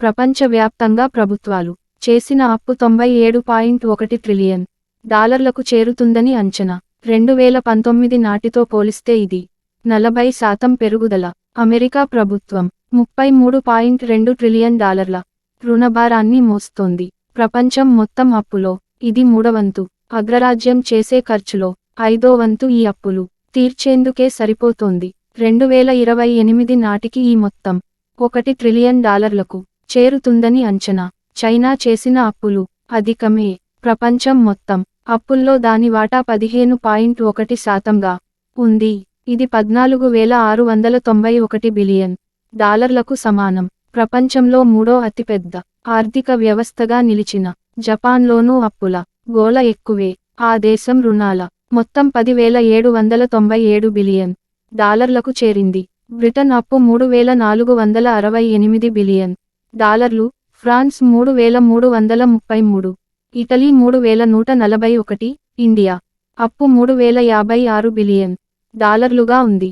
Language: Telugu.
ప్రపంచవ్యాప్తంగా ప్రభుత్వాలు చేసిన అప్పు తొంభై ఏడు పాయింట్ ఒకటి ట్రిలియన్ డాలర్లకు చేరుతుందని అంచనా. రెండు వేల పంతొమ్మిది నాటితో పోలిస్తే ఇది నలభై శాతం పెరుగుదల. అమెరికా ప్రభుత్వం ముప్పై మూడు పాయింట్ రెండు ట్రిలియన్ డాలర్ల రుణభారాన్ని మోస్తోంది. ప్రపంచం మొత్తం అప్పులో ఇది మూడవంతు. అగ్రరాజ్యం చేసే ఖర్చులో ఐదో వంతు ఈ అప్పులు తీర్చేందుకే సరిపోతోంది. రెండు వేల ఇరవై ఎనిమిది నాటికి ఈ మొత్తం ఒకటి ట్రిలియన్ డాలర్లకు చేరుతుందని అంచనా. చైనా చేసిన అప్పులు అధికమే. ప్రపంచం మొత్తం అప్పుల్లో దాని వాటా పదిహేను పాయింట్ ఒకటి శాతంగా ఉంది. ఇది పద్నాలుగు వేల ఆరు వందల తొంభై ఒకటి బిలియన్ డాలర్లకు సమానం. ప్రపంచంలో మూడో అతిపెద్ద ఆర్థిక వ్యవస్థగా నిలిచిన జపాన్లోనూ అప్పుల గోల ఎక్కువే. ఆ దేశం రుణాల మొత్తం పదివేల ఏడు వందల తొంభై ఏడు బిలియన్ డాలర్లకు చేరింది. బ్రిటన్ అప్పు మూడు వేల నాలుగు వందల అరవై ఎనిమిది బిలియన్ డాలర్లు ఫ్రాన్స్ మూడు వేల మూడు వందల ముప్పై మూడు ఇటలీ మూడు వేల నూట నలభై ఒకటి ఇండియా అప్పు మూడు వేల యాభై ఆరు బిలియన్ డాలర్లుగా ఉంది.